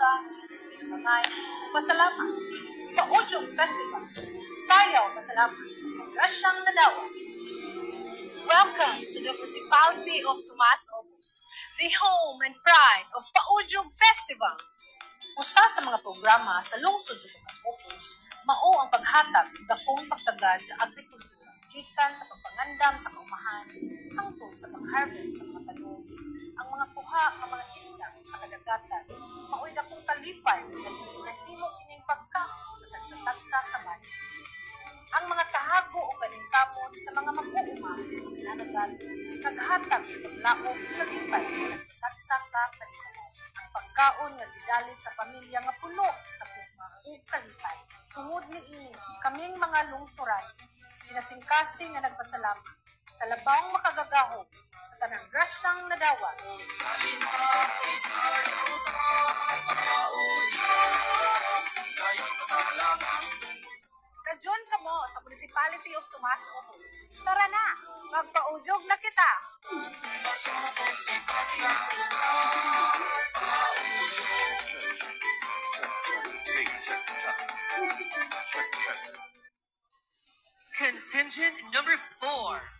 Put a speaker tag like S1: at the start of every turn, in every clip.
S1: pagpasa, tinamangay, pasalamat. Paudyong Festival. Sayaw pasalamat sa Pagkasyang Nadawa. Welcome to the Municipality of Tomas Opus, the home and pride of Paudyong Festival. Usa sa mga programa sa lungsod sa Tomas Opus, mao ang paghatag ng dakong pagtagad sa agrikultura, gikan sa pagpangandam sa kaumahan, hangtod sa pag-harvest sa mga mga kuha ng mga isda sa kadagatan, mao'y dakong kalipay na nahimo kining pagkamo sa tagsa-tagsa kamay. Ang mga tahago o kaninkamon sa mga mag-uuma nanagal, naghatag ng paglaom kalipay sa tagsa-tagsa kapalitan. Ang pagkaon nga gidalit sa pamilya nga puno sa kuma ug kalipay. Tungod ni ini, kaming mga lungsuran, pinasingkasing nga nagpasalamat sa labang makagagahom sa tanang grasyang nadawa. Kadyon ka mo sa Municipality of Tomas Opus. Tara na, magpaudyog na kita.
S2: Contingent number four.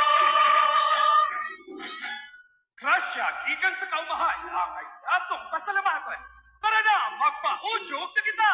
S3: Grasya, gikan sa kaumahan, ang ay datong pasalamatan. Tara na, magpa-udyog na kita!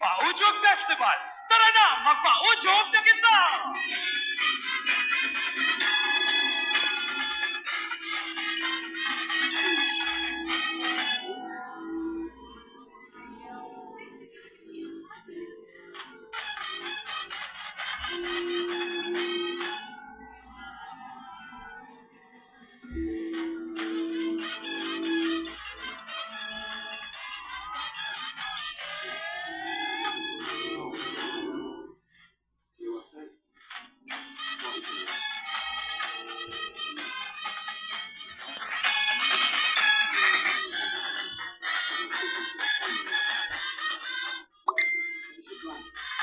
S3: Paujo Festival! Tara na! Magpaujo ka kita! one.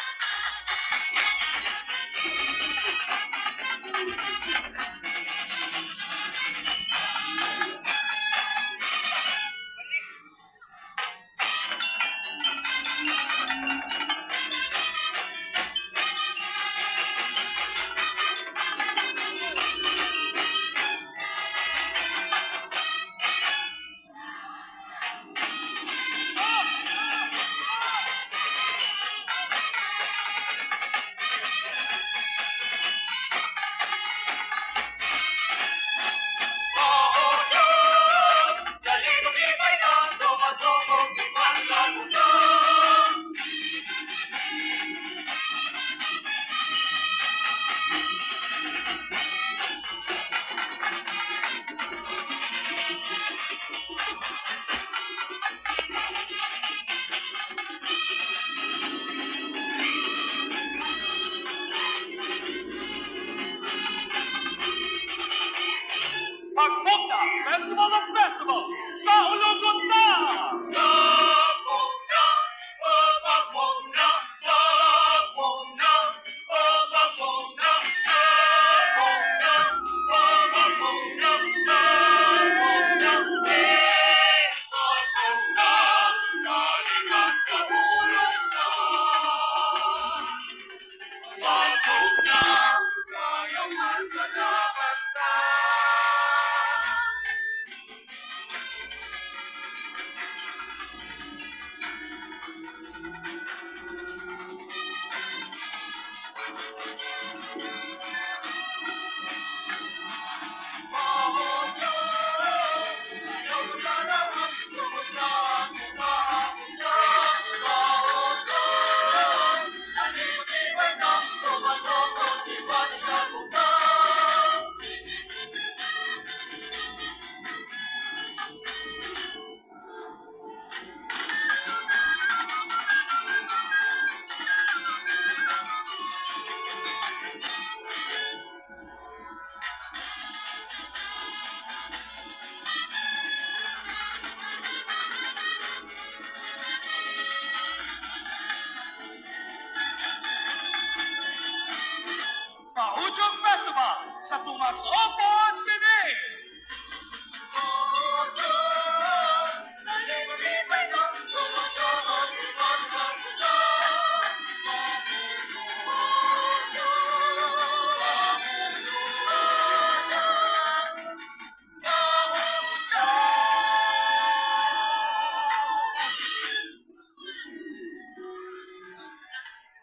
S3: Festival sa opos kini.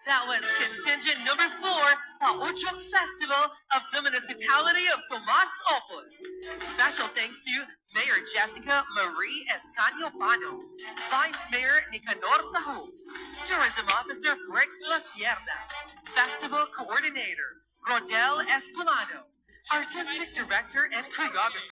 S2: That was contingent number four Pauchok Festival of the Municipality of Tomas Opus. Special thanks to Mayor Jessica Marie Escanio Bano, Vice Mayor Nicanor Taho, Tourism Officer Brix La Sierra, Festival Coordinator Rodel Espolano, Artistic Director and Choreographer